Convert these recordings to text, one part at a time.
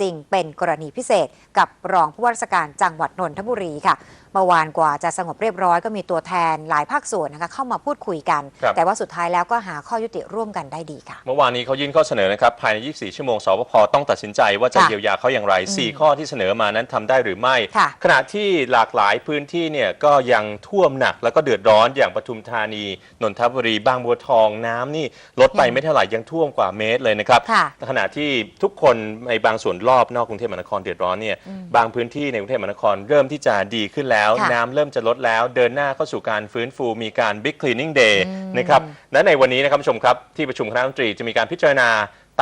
จริงเป็นกรณีพิเศษ กับรองผู้ว่าราชการจังหวัดนนทบุรีค่ะเมื่อวานกว่าจะสงบเรียบร้อยก็มีตัวแทนหลายภาคส่วนนะคะเข้ามาพูดคุยกัน ครับ แต่ว่าสุดท้ายแล้วก็หาข้อยุติร่วมกันได้ดีค่ะ เมื่อวานนี้เขายื่นข้อเสนอนะครับ ภายใน 24 ชั่วโมงสปพต้องตัดสินใจว่าจะค่ะเยียวยาเขาอย่างไร4ข้อที่เสนอมานั้นทำได้หรือไม่ ค่ะ ขณะที่หลากหลายพื้นที่เนี่ยก็ยังท่วมหนักแล้วก็เดือดร้อนอย่างปทุมธานี นนทบุรี บางบัวทองน้ำนี่ลดไปยังไม่เท่าไหร่ยังท่วมกว่าเมตรเลยนะครับ ค่ะ ขณะที่ทุกคนในบางส่วนรอบนอกกรุงเทพมหานครเดือดร้อนเนี่ยบางพื้นที่ในกรุงเทพมหานครเริ่มที่จะดีขึ้นแล้วค่ะน้ำเริ่มจะลดแล้ว เดินหน้าเข้าสู่การฟื้นฟูมีการ Big Cleaning Day อืมนะครับและในวันนี้นะครับคุณผู้ชมครับที่ประชุมคณะรัฐมนตรีจะมีการพิจารณา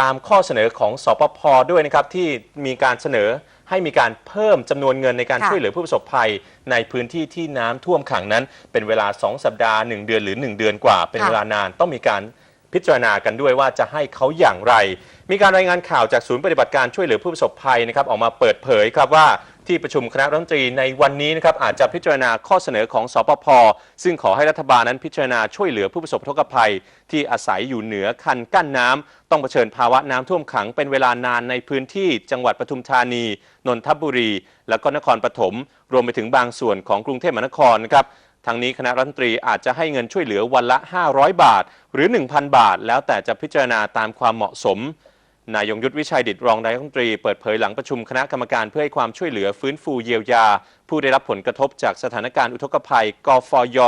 ตามข้อเสนอของสปพด้วยนะครับที่มีการเสนอให้มีการเพิ่มจำนวนเงินในการค่ะช่วยเหลือผู้ประสบภัย ในพื้นที่ที่น้ำท่วมขังนั้น เป็นเวลา 2 สัปดาห์ 1 เดือนหรือ 1 เดือนกว่า เป็นค่ะเวลานานต้องมีการ พิจารณากันด้วยว่าจะให้เขาอย่างไร มีการรายงานข่าวจากศูนย์ปฏิบัติการช่วยเหลือผู้ประสบภัยนะครับออกมาเปิดเผยครับว่าที่ประชุมคณะรัฐมนตรีในวันนี้นะครับอาจจะพิจารณาข้อเสนอของสปพซึ่งขอให้รัฐบาลนั้นพิจารณาช่วยเหลือผู้ประสบอุทกภัย ที่อาศัยอยู่เหนือคันกั้นน้ำต้องเผชิญภาวะน้ำท่วมขังเป็นเวลานานในพื้นที่จังหวัดปทุมธานี นนทบุรี และก็นครปฐมรวมไปถึงบางส่วนของกรุงเทพมหานครนะครับ ทางนี้คณะรัฐมนตรีอาจจะให้เงินช่วยเหลือวันละ 500 บาท หรือ 1,000 บาท แล้วแต่จะพิจารณาตามความเหมาะสม นายยงยุทธวิชัยดิตรองนายกรัฐมนตรีเปิดเผยหลังประชุมคณะกรรมการเพื่อให้ความช่วยเหลือฟื้นฟูเยียวยา ผู้ได้รับผลกระทบจากสถานการณ์อุทกภัย กฟย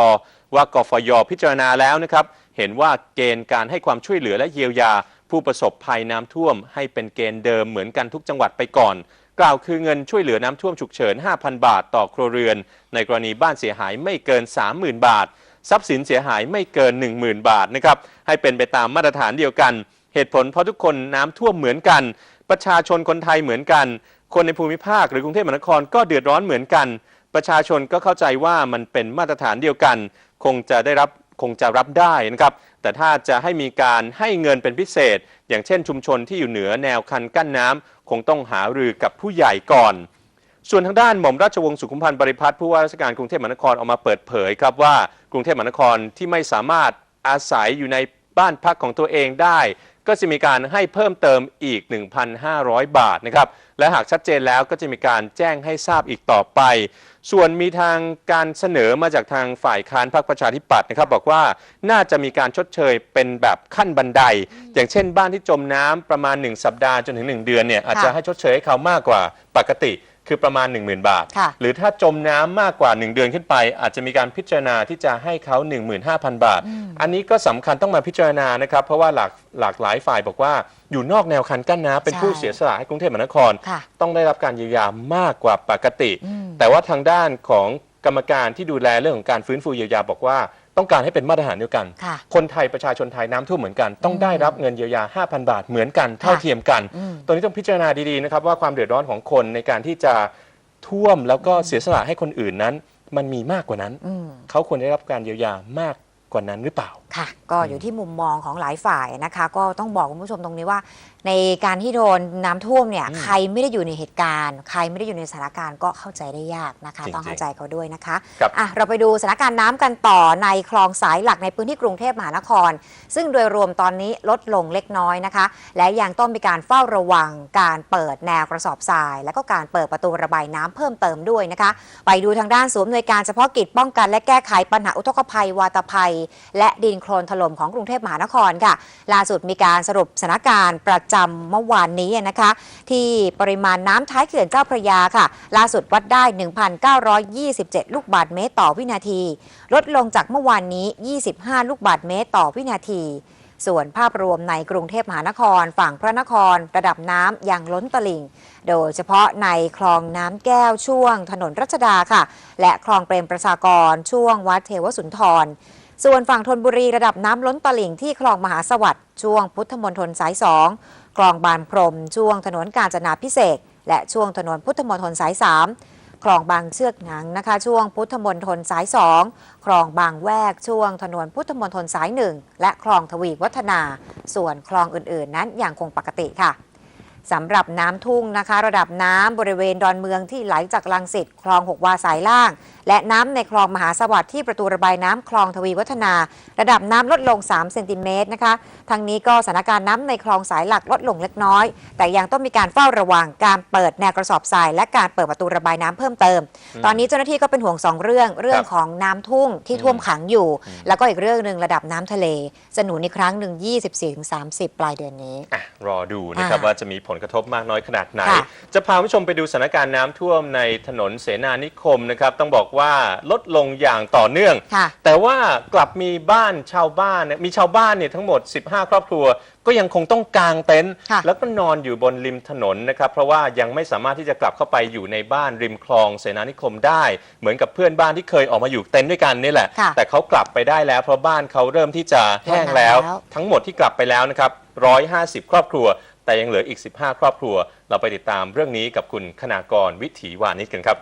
ว่ากฟย พิจารณาแล้วนะครับ เห็นว่าเกณฑ์การให้ความช่วยเหลือและเยียวยา ผู้ประสบภัยน้ำท่วม ให้เป็นเกณฑ์เดิมเหมือนกันทุกจังหวัดไปก่อน กล่าวคือเงินช่วยเหลือน้ำท่วมฉุกเฉิน 5,000 บาทต่อครัวเรือน ในกรณีบ้านเสียหายไม่เกิน 30,000 บาท ทรัพย์สินเสียหายไม่เกิน 10,000 บาทนะครับให้เป็นไปตามมาตรฐานเดียวกัน เหตุผลเพราะทุกคนน้ำท่วมเหมือนกัน ประชาชนคนไทยเหมือนกัน คนในภูมิภาคหรือกรุงเทพมหานครก็เดือดร้อนเหมือนกัน ประชาชนก็เข้าใจว่ามันเป็นมาตรฐานเดียวกัน คงจะได้รับคงจะรับได้นะครับ แต่ถ้าจะให้มีการให้เงินเป็นพิเศษ อย่างเช่นชุมชนที่อยู่เหนือแนวคันกั้นน้ำ คงต้องหารือกับผู้ใหญ่ก่อน ส่วนทางด้านหม่อมราชวงศ์สุขุมพันธ์บริพัตรผู้ว่าราชการกรุงเทพมหานครออกมาเปิดเผยครับว่ากรุงเทพมหานครที่ไม่สามารถอาศัยอยู่ในบ้านพักของตัวเองได้ ก็จะมีการให้เพิ่มเติมอีก 1,500 บาทนะครับ และหากชัดเจนแล้วก็จะมีการแจ้งให้ทราบอีกต่อไป ส่วนมีทางการเสนอมาจากทางฝ่ายค้านพรรคประชาธิปัตย์นะครับ บอกว่าน่าจะมีการชดเชยเป็นแบบขั้นบันได อย่างเช่นบ้านที่จมน้ำประมาณ 1 สัปดาห์จนถึง 1 เดือนเนี่ยอาจจะให้ชดเชยให้เขามากกว่าปกติ คือประมาณ 10,000 บาท ค่ะ หรือถ้าจมน้ำมากกว่า 1 เดือนขึ้นไป อาจจะมีการพิจารณาที่จะให้เขา 15,000 บาท อันนี้ก็สำคัญต้องมาพิจารณานะครับ เพราะว่าหลากหลากหลายฝ่ายบอกว่าอยู่นอกแนวคันกั้นน้ำเป็นใช่ผู้เสียสละให้กรุงเทพมหานคร ค่ะต้องได้รับการเยียวยามากกว่าปกติ อืม แต่ว่าทางด้านของกรรมการที่ดูแลเรื่องของการฟื้นฟูเยียวยาบอกว่า ต้องการให้เป็นมาตรฐานเดียวกัน ค่ะ คนไทยประชาชนไทยน้ำท่วมเหมือนกัน ต้องได้รับเงินเยียวยา 5,000 บาทเหมือนกันเท่าเทียมกันอืม ตรงนี้ต้องพิจารณาดีๆนะครับว่าความเดือดร้อนของคนในการที่จะท่วมแล้วก็เสียสละให้คนอื่นนั้น มันมีมากกว่านั้น อืม เขาควรได้รับการเยียวยามากกว่านั้นหรือเปล่าค่ะ ก็อยู่ที่มุมมองของหลายฝ่ายนะคะ ก็ต้องบอกคุณผู้ชมตรงนี้ว่า ในการที่โดนน้ำท่วมเนี่ยอืมใครไม่ได้อยู่ในเหตุการณ์ ใครไม่ได้อยู่ในสถานการณ์ก็เข้าใจได้ยากนะคะ จริงๆต้องเข้าใจเขาด้วยนะคะครับ อะเราไปดูสถานการณ์น้ำกันต่อในคลองสายหลักในพื้นที่กรุงเทพมหานคร ซึ่งโดยรวมตอนนี้ลดลงเล็กน้อยนะคะ และยังต้องมีการเฝ้าระวังการเปิดแนวกระสอบทราย และก็การเปิดประตูระบายน้ำเพิ่มเติมด้วยนะคะ ไปดูทางด้านศูนย์อำนวยการเฉพาะกิจป้องกันและแก้ไขปัญหาอุทกภัยวาตภัย และดินโคลนถล่มของกรุงเทพมหานครค่ะ ล่าสุดมีการสรุปสถานการณ์ประจำเมื่อวานนี้นะคะ ที่ปริมาณน้ำท้ายเขื่อนเจ้าพระยาค่ะ ล่าสุดวัดได้ 1,927 ลูกบาศก์เมตรต่อวินาที ลดลงจากเมื่อวานนี้ 25 ลูกบาศก์เมตรต่อวินาทีส่วนภาพรวมในกรุงเทพมหานคร ฝั่งพระนคร ระดับน้ำยังล้นตลิ่ง โดยเฉพาะในคลองน้ำแก้วช่วงถนนรัชดาค่ะ และคลองเปรมประชากรช่วงวัดเทวสุนทร ส่วนฝั่งธนบุรีระดับน้ำล้นตลิ่งที่คลองมหาสวัสดิ์ช่วงพุทธมณฑลสายสองคลองบานพรม ช่วงถนนกาญจนาพิเศษและช่วงถนนพุทธมณฑลสายสามคลองบางเชือกหนังนะคะ ช่วงพุทธมณฑลสายสองคลองบางแวก ช่วงถนนพุทธมณฑลสายหนึ่งและคลองทวีวัฒนา ส่วนคลองอื่นๆ นั้นยังคงปกติค่ะสำหรับน้ำทุ่งนะคะ ระดับน้ำบริเวณดอนเมืองที่ไหลจากลังสิตคลองหกวาสายล่าง และน้ำในคลองมหาสวัสดิ์ที่ประตูระบายน้ำคลองทวีวัฒนา ระดับน้ำลดลง 3 เซนติเมตรนะคะ ทางนี้ก็สถานการณ์น้ำในคลองสายหลักลดลงเล็กน้อย แต่ยังต้องมีการเฝ้าระวังการเปิดแนวกระสอบทราย และการเปิดประตูระบายน้ำเพิ่มเติม ตอนนี้เจ้าหน้าที่ก็เป็นห่วงสองเรื่องเรื่องของน้ำทุ่งที่ท่วมขังอยู่ แล้วก็อีกเรื่องหนึ่งระดับน้ำทะเลจะหนุนอีกครั้งหนึ่ง24-30 ปลายเดือนนี้อะรอดูนะครับอ่าว่าจะมีผลกระทบมากน้อยขนาดไหนค่ะจะพาผู้ชมไปดูสถานการณ์น้ำท่วมในถนนเสนานิคมนะครับต้องบอกว่าลดลงอย่างต่อเนื่อง ค่ะ แต่ว่ากลับมีบ้านชาวบ้านเนี่ยมีชาวบ้านเนี่ยทั้งหมด 15 ครอบครัว ก็ยังคงต้องกางเต็นท์ค่ะ แล้วก็นอนอยู่บนริมถนนนะครับเพราะว่ายังไม่สามารถที่จะกลับเข้าไปอยู่ในบ้านริมคลองเสนานิคมได้ เหมือนกับเพื่อนบ้านที่เคยออกมาอยู่เต็นท์ด้วยกันนี่แหละ ค่ะแต่เขากลับไปได้แล้ว เพราะบ้านเขาเริ่มที่จะแห้งแล้วแล้ว ทั้งหมดที่กลับไปแล้วนะครับ150 ครอบครัว แต่ยังเหลืออีก 15 ครอบครัว เราไปติดตามเรื่องนี้กับคุณคณากรวิถีวานิชกันครับ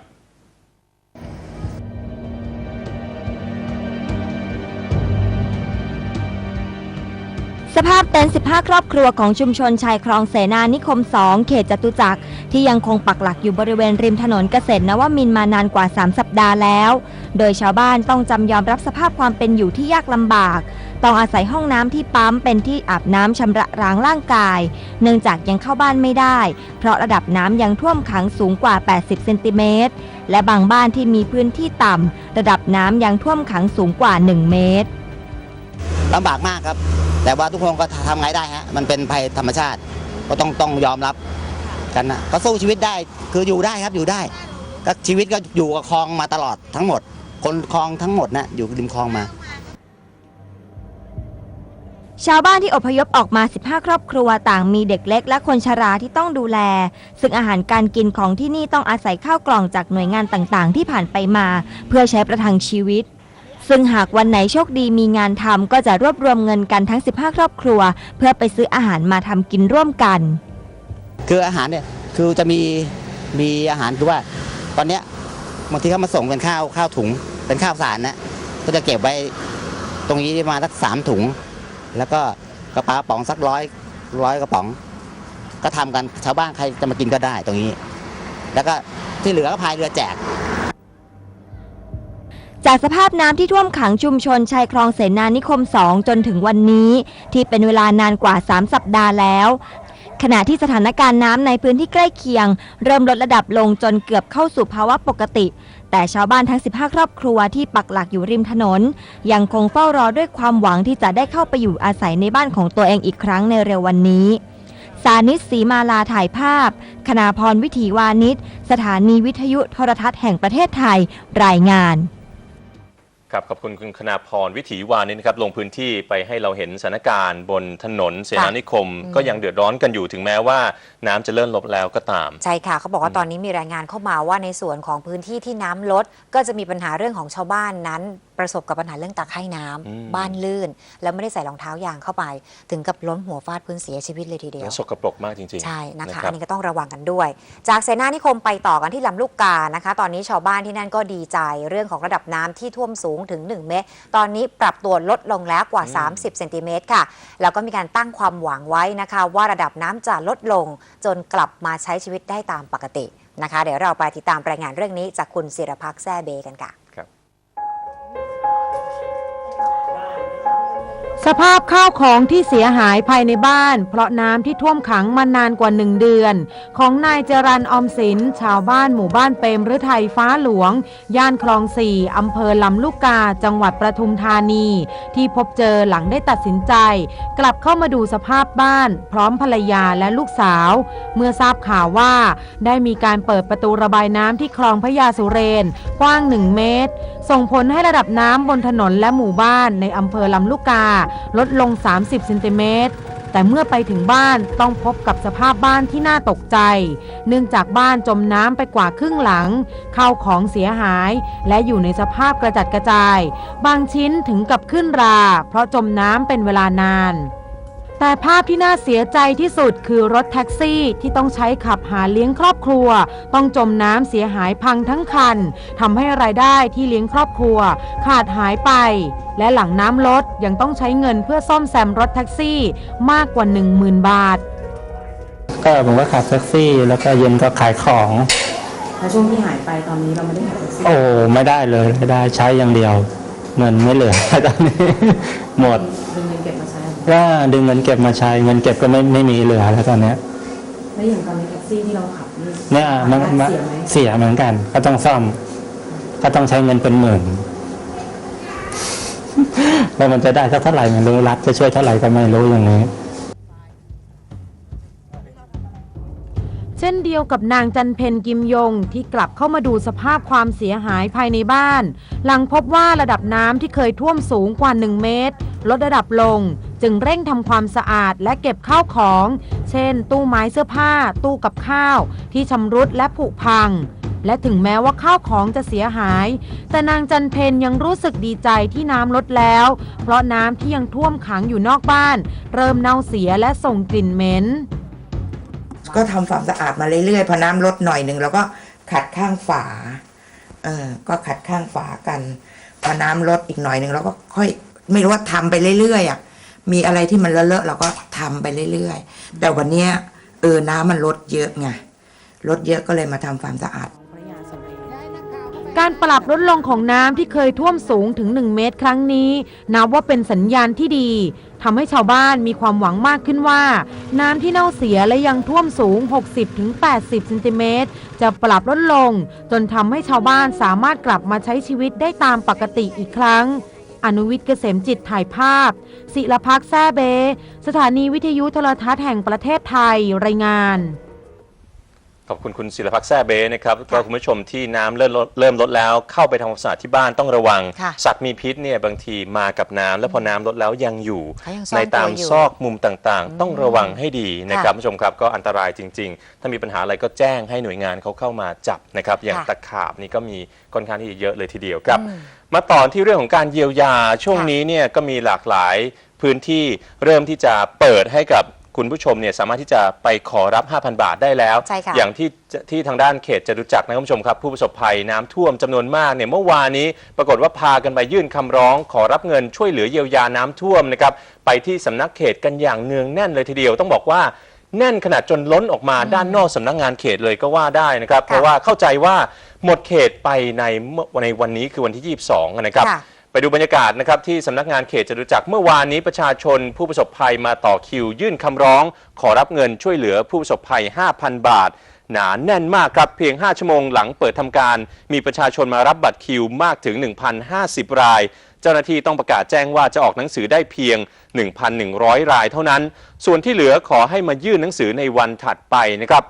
สภาพเต็นท์15 ครอบครัวของชุมชนชายคลองเสนานิคม 2 เขตจตุจักร ที่ยังคงปักหลักอยู่บริเวณริมถนนเกษตรนวมินมานานกว่า 3 สัปดาห์แล้ว โดยชาวบ้านต้องจำยอมรับสภาพความเป็นอยู่ที่ยากลำบาก ต้องอาศัยห้องน้ำที่ปั๊มเป็นที่อาบน้ำชำระล้างร่างกาย เนื่องจากยังเข้าบ้านไม่ได้ เพราะระดับน้ำยังท่วมขังสูงกว่า 80 เซนติเมตร และบางบ้านที่มีพื้นที่ต่ำระดับน้ำยังท่วมขังสูงกว่า 1 เมตร ลำบากมากครับ แต่ว่าทุกคนก็ทำไงได้ฮะมันเป็นภัยธรรมชาติ ก็ต้องต้องยอมรับกันนะก็สู้ชีวิตได้คืออยู่ได้ครับอยู่ได้ ก็ชีวิตก็อยู่กับคลองมาตลอดทั้งหมด คนคลองทั้งหมดนะอยู่ริมคลองมาชาวบ้านที่อพยพออกมา 15 ครอบครัวต่างมีเด็กเล็กและคนชราที่ต้องดูแล ซึ่งอาหารการกินของที่นี่ต้องอาศัยข้าวกล่องจากหน่วยงานต่างๆ ที่ผ่านไปมา เพื่อใช้ประทังชีวิต ซึ่งหากวันไหนโชคดีมีงานทำก็จะรวบรวมเงินกันทั้ง 15 ครอบครัว เพื่อไปซื้ออาหารมาทำกินร่วมกัน คืออาหารเนี่ยคือจะมีมีอาหารคือว่า ตอนเนี้ยบางทีเขามาส่งเป็นข้าวข้าวถุง เป็นข้าวสารนะก็จะเก็บไว้ตรงนี้ประมาสักสามถุง แล้วก็กระป๋าป๋องสักร้อยร้อยกระป๋อง ก็ทำกันชาวบ้านใครจะมากินก็ได้ตรงนี้ แล้วก็ที่เหลือก็พายเรือแจก จากสภาพน้ำที่ท่วมขังชุมชนชายคลองเสนานิคม 2 จนถึงวันนี้ ที่เป็นเวลานานกว่า 3 สัปดาห์แล้ว ขณะที่สถานการณ์น้ำในพื้นที่ใกล้เคียง เริ่มลดระดับลงจนเกือบเข้าสู่ภาวะปกติ แต่ชาวบ้านทั้ง 15 ครอบครัวที่ปักหลักอยู่ริมถนน ยังคงเฝ้ารอด้วยความหวังที่จะได้เข้าไปอยู่อาศัยในบ้านของตัวเองอีกครั้งในเร็ววันนี้สานิศรีมาลาถ่ายภาพ คณาพรวิถีวานิชสถานีวิทยุโทรทัศน์แห่งประเทศไทย รายงาน ครับขอบคุณคุณคณาพรวิถีวานิชนะครับลงพื้นที่ไปให้เราเห็นสถานการณ์บนถนนเสนานิคม ก็ยังเดือดร้อนกันอยู่ถึงแม้ว่าน้ำจะเริ่มลดแล้วก็ตาม ใช่ค่ะเขาบอกว่าตอนนี้มีรายงานเข้ามาว่าในส่วนของพื้นที่ที่น้ำลด ก็จะมีปัญหาเรื่องของชาวบ้านนั้น ประสบกับปัญหาเรื่องตาไคร่น้ำอืม บ้านลื่น แล้วไม่ได้ใส่รองเท้ายางเข้าไป ถึงกับล้มหัวฟาดพื้นเสียชีวิตเลยทีเดียวและสกปรกมากจริงๆใช่นะคะรับอันนี้ก็ต้องระวังกันด้วย จากเสนานิคมไปต่อกันที่ลำลูกกานะคะ ตอนนี้ชาวบ้านที่นั่นก็ดีใจเรื่องของระดับน้ำที่ท่วมสูงถึง1เมตร ตอนนี้ปรับตัวลดลงแล้วกว่า 30เซนติเมตรค่ะ แล้วก็มีการตั้งความหวังไว้นะคะ ว่าระดับน้ำจะลดลง จนกลับมาใช้ชีวิตได้ตามปกตินะคะ เดี๋ยวเราไปติดตามรายงานเรื่องนี้จากคุณศิรพักษ์แซ่เบกันค่ะ สภาพข้าวของที่เสียหายภายในบ้าน เพราะน้ำที่ท่วมขังมานานกว่าหนึ่งเดือน ของนายจรันออมสิน ชาวบ้านหมู่บ้านเปรมฤทัยฟ้าหลวง ย่านคลองสี่อำเภอลำลูกกา จังหวัดประทุมธานี ที่พบเจอหลังได้ตัดสินใจ กลับเข้ามาดูสภาพบ้าน พร้อมภรรยาและลูกสาว เมื่อทราบข่าวว่า ได้มีการเปิดประตูระบายน้ำที่คลองพระยาสุเรนกว้าง1เมตร ส่งผลให้ระดับน้ำบนถนนและหมู่บ้านในอำเภอลำลูกกาลดลง 30เซนติเมตรแต่เมื่อไปถึงบ้านต้องพบกับสภาพบ้านที่น่าตกใจ เนื่องจากบ้านจมน้ำไปกว่าครึ่งหลังข้าวของเสียหาย และอยู่ในสภาพกระจัดกระจาย บางชิ้นถึงกับขึ้นรา เพราะจมน้ำเป็นเวลานาน แต่ภาพที่น่าเสียใจที่สุดคือรถแท็กซี่ที่ต้องใช้ขับหาเลี้ยงครอบครัว ต้องจมน้ำเสียหายพังทั้งคันทำให้รายได้ที่เลี้ยงครอบครัว ขาดหายไป และหลังน้ำลดยังต้องใช้เงินเพื่อซ่อมแซมรถแท็กซี่มากกว่า 10,000 บาท ก็ผมก็ขับแท็กซี่แล้วก็เย็นก็ขายของแล้วช่วงที่หายไปตอนนี้เราไม่ได้ขับแท็กซี่โอ้ไม่ได้เลยไม่ได้ใช้อย่างเดียว เงินไม่เหลือตอนนี้หมดดึงเงินเก็บมา ใช้ก็ดึงเงินเก็บมาใช้เงินเก็บก็ไม่ไม่มีเหลือแล้วตอนเนี้ยแล้วอย่างตอนนี้แท็กซี่ที่เราขับนี่เนี่ยมันรายมันได้เสียไหมเสียเหมือนกัน ก็ต้องซ่อม ก็ต้องใช้เงินเป็นหมื่นแล้วมันจะได้สักเท่าไหร่ไม่รู้รัฐจะช่วยเท่าไหร่ก็ไม่รู้อย่างนี้ ช่นเดียวกับนางจันเพนกิมยงที่กลับเข้ามาดูสภาพความเสียหายภายในบ้าน หลังพบว่าระดับน้ำที่เคยท่วมสูงกว่า 1 เมตร ลดระดับลง จึงเร่งทำความสะอาดและเก็บข้าวของ เช่น ตู้ไม้เสื้อผ้า ตู้กับข้าว ที่ชำรุดและผุพังและถึงแม้ว่าข้าวของจะเสียหาย แต่นางจันเพนยังรู้สึกดีใจที่น้ำลดแล้ว เพราะน้ำที่ยังท่วมขังอยู่นอกบ้าน เริ่มเน่าเสียและส่งกลิ่นเหม็น ก็ทำความสะอาดมาเรื่อยๆพอน้ำลดหน่อยหนึ่งเราก็ขัดข้างฝา เออ ก็ขัดข้างฝากัน พอน้ำลดอีกหน่อยหนึ่งเราก็ค่อย ไม่รู้ว่าทำไปเรื่อยๆอะมีอะไรที่มันเลอะๆเราก็ทำไปเรื่อยๆ แต่วันนี้เออน้ำมันลดเยอะไงลดเยอะก็เลยมาทำความสะอาด การปรับลดลงของน้ำที่เคยท่วมสูงถึง 1 เมตรครั้งนี้ นับว่าเป็นสัญญาณที่ดีทำให้ชาวบ้านมีความหวังมากขึ้นว่า น้ำที่เน่าเสียและยังท่วมสูง 60-80เซนติเมตรจะปรับลดลง จนทำให้ชาวบ้านสามารถกลับมาใช้ชีวิตได้ตามปกติอีกครั้ง อนุวิทย์เกษมจิตถ่ายภาพ ศิลพักษ์แซ่เบ สถานีวิทยุโทรทัศน์แห่งประเทศไทยรายงาน ขอบคุณคุณศิลปักษ์แซ่เบนะครับก็คุณผู้ชมที่น้ำเริ่มลดเริ่มลดแล้ว เข้าไปทำความสะอาดที่บ้านต้องระวัง ค่ะสัตว์มีพิษเนี่ยบางทีมากับน้ำแล้วพอน้ำลดแล้วยังอยู่ เขายังซ่อนในตามตัวอยู่ซอกมุมต่างๆ ต้องระวังให้ดีนะครับค่ะผู้ชมครับก็อันตรายจริง ๆ ถ้ามีปัญหาอะไรก็แจ้งให้หน่วยงานเขาเข้ามาจับนะครับอย่างค่ะตะขาบนี่ก็มีค่อนข้างที่จะเยอะเลยทีเดียวครับ มาต่อที่เรื่องของการเยียวยาช่วงค่ะ นี้เนี่ยก็มีหลากหลายพื้นที่เริ่มที่จะเปิดให้กับ คุณผู้ชมเนี่ยสามารถที่จะไปขอรับ 5,000 บาทได้แล้ว ใช่ค่ะอย่างที่ที่ทางด้านเขตจตุจักรนะครับคุณผู้ชมครับ ผู้ประสบภัยน้ำท่วมจำนวนมากเนี่ยเมื่อวานนี้ปรากฏว่าพากันไปยื่นคำร้องขอรับเงินช่วยเหลือเยียวยาน้ำท่วมนะครับไปที่สำนักเขตกันอย่างเนืองแน่นเลยทีเดียวต้องบอกว่าแน่นขนาดจนล้นออกมาด้านนอกสำนักงานเขตเลยก็ว่าได้นะครับ เพราะว่าเข้าใจว่าหมดเขตไปในเมื่อในวันนี้คือวันที่ 22 นะครับ ค่ะ ไปดูบรรยากาศนะครับที่สำนักงานเขตจตุจักรเมื่อวานนี้ประชาชนผู้ประสบภัยมาต่อคิว ยื่นคำร้อง ขอรับเงินช่วยเหลือผู้ประสบภัย 5,000 บาท หนาแน่นมากครับ เพียง 5 ชั่วโมงหลังเปิดทำการ มีประชาชนมารับบัตรคิวมากถึง 1,050 ราย เจ้าหน้าที่ต้องประกาศแจ้งว่าจะออกหนังสือได้เพียง 1,100 รายเท่านั้น ส่วนที่เหลือขอให้มายื่นหนังสือในวันถัดไปนะครับ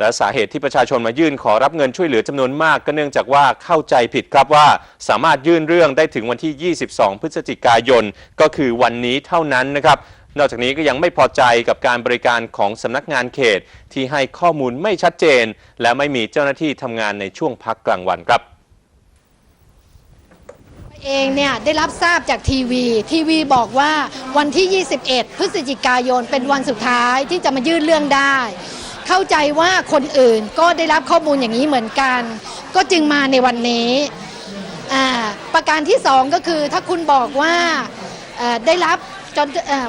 และสาเหตุที่ประชาชนมายื่นขอรับเงินช่วยเหลือจำนวนมาก ก็เนื่องจากว่าเข้าใจผิดครับว่า สามารถยื่นเรื่องได้ถึงวันที่ 22 พฤศจิกายน ก็คือวันนี้เท่านั้นนะครับนอกจากนี้ก็ยังไม่พอใจกับการบริการของสำนักงานเขต ที่ให้ข้อมูลไม่ชัดเจน และไม่มีเจ้าหน้าที่ทำงานในช่วงพักกลางวันครับเองเนี่ยได้รับทราบจากทีวี ทีวีบอกว่าวันที่ 21 พฤศจิกายนเป็นวันสุดท้ายที่จะมายื่นเรื่องได้ เข้าใจว่าคนอื่นก็ได้รับข้อมูลอย่างนี้เหมือนกัน ก็จึงมาในวันนี้อ่าประการที่สองก็คือถ้าคุณบอกว่าอ่อได้รับจน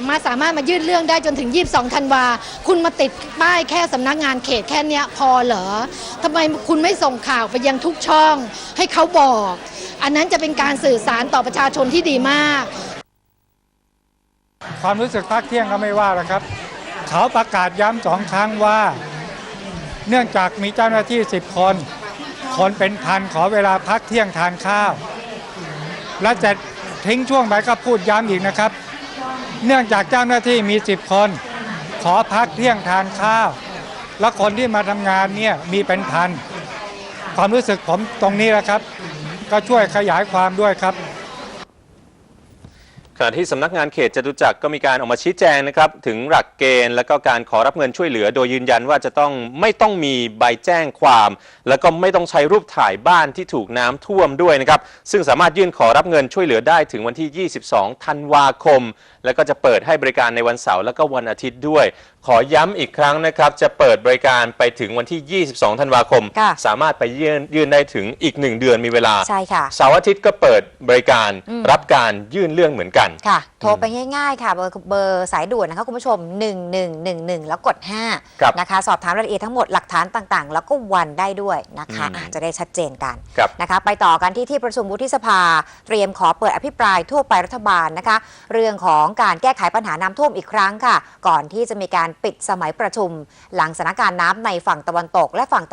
มาสามารถมายื่นเรื่องได้จนถึง 22 ธันวา คุณมาติดป้ายแค่สำนักงานเขตแค่นี้พอเหรอทำไมคุณไม่ส่งข่าวไปยังทุกช่อง ให้เขาบอก อันนั้นจะเป็นการสื่อสารต่อประชาชนที่ดีมาก ความรู้สึกพักเที่ยงก็ไม่ว่าหรอกครับ เขาประกาศย้ำสองครั้งว่า เนื่องจากมีเจ้าหน้าที่สิบคน คนเป็นพันขอเวลาพักเที่ยงทานข้าว และจะทิ้งช่วงไปก็พูดย้ำอีกนะครับ เนื่องจากเจ้าหน้าที่มีสิบคน ขอพักเที่ยงทานข้าว และคนที่มาทำงานเนี่ยมีเป็นพันความรู้สึกผมตรงนี้แหละครับ ก็ช่วยขยายความด้วยครับ ขณะที่สำนักงานเขตจตุจักรก็มีการออกมาชี้แจงนะครับถึงหลักเกณฑ์และก็การขอรับเงินช่วยเหลือ โดยยืนยันว่าจะต้องไม่ต้องมีใบแจ้งความ และก็ไม่ต้องใช้รูปถ่ายบ้านที่ถูกน้ำท่วมด้วยนะครับซึ่งสามารถยื่นขอรับเงินช่วยเหลือได้ถึงวันที่ 22 ธันวาคม และก็จะเปิดให้บริการในวันเสาร์และก็วันอาทิตย์ด้วย ขอย้ำอีกครั้งนะครับ จะเปิดบริการไปถึงวันที่ 22 ธันวาคม ค่ะ สามารถไปยื่นยื่นได้ถึงอีก 1 เดือนมีเวลา ใช่ค่ะ เสาร์อาทิตย์ก็เปิดบริการอืม รับการยื่นเรื่องเหมือนกัน ค่ะ โทรไปง่ายๆ ค่ะ เบอร์เบอร์สายด่วนนะคะคุณผู้ชม 1111 แล้วกด ครับ 5 นะคะ สอบถามรายละเอียดทั้งหมดหลักฐานต่างๆ แล้วก็วันได้ด้วยนะคะอืมอะจะได้ชัดเจนกัน ครับ นะคะไปต่อกันที่ที่ประชุมวุฒิสภา เตรียมขอเปิดอภิปรายทั่วไปรัฐบาลนะคะ เรื่องของการแก้ไขปัญหาน้ำท่วมอีกครั้งค่ะ ก่อนที่จะมีการปิดสมัยประชุม หลังสถานการณ์น้ำในฝั่งตะวันตกและฝั่ง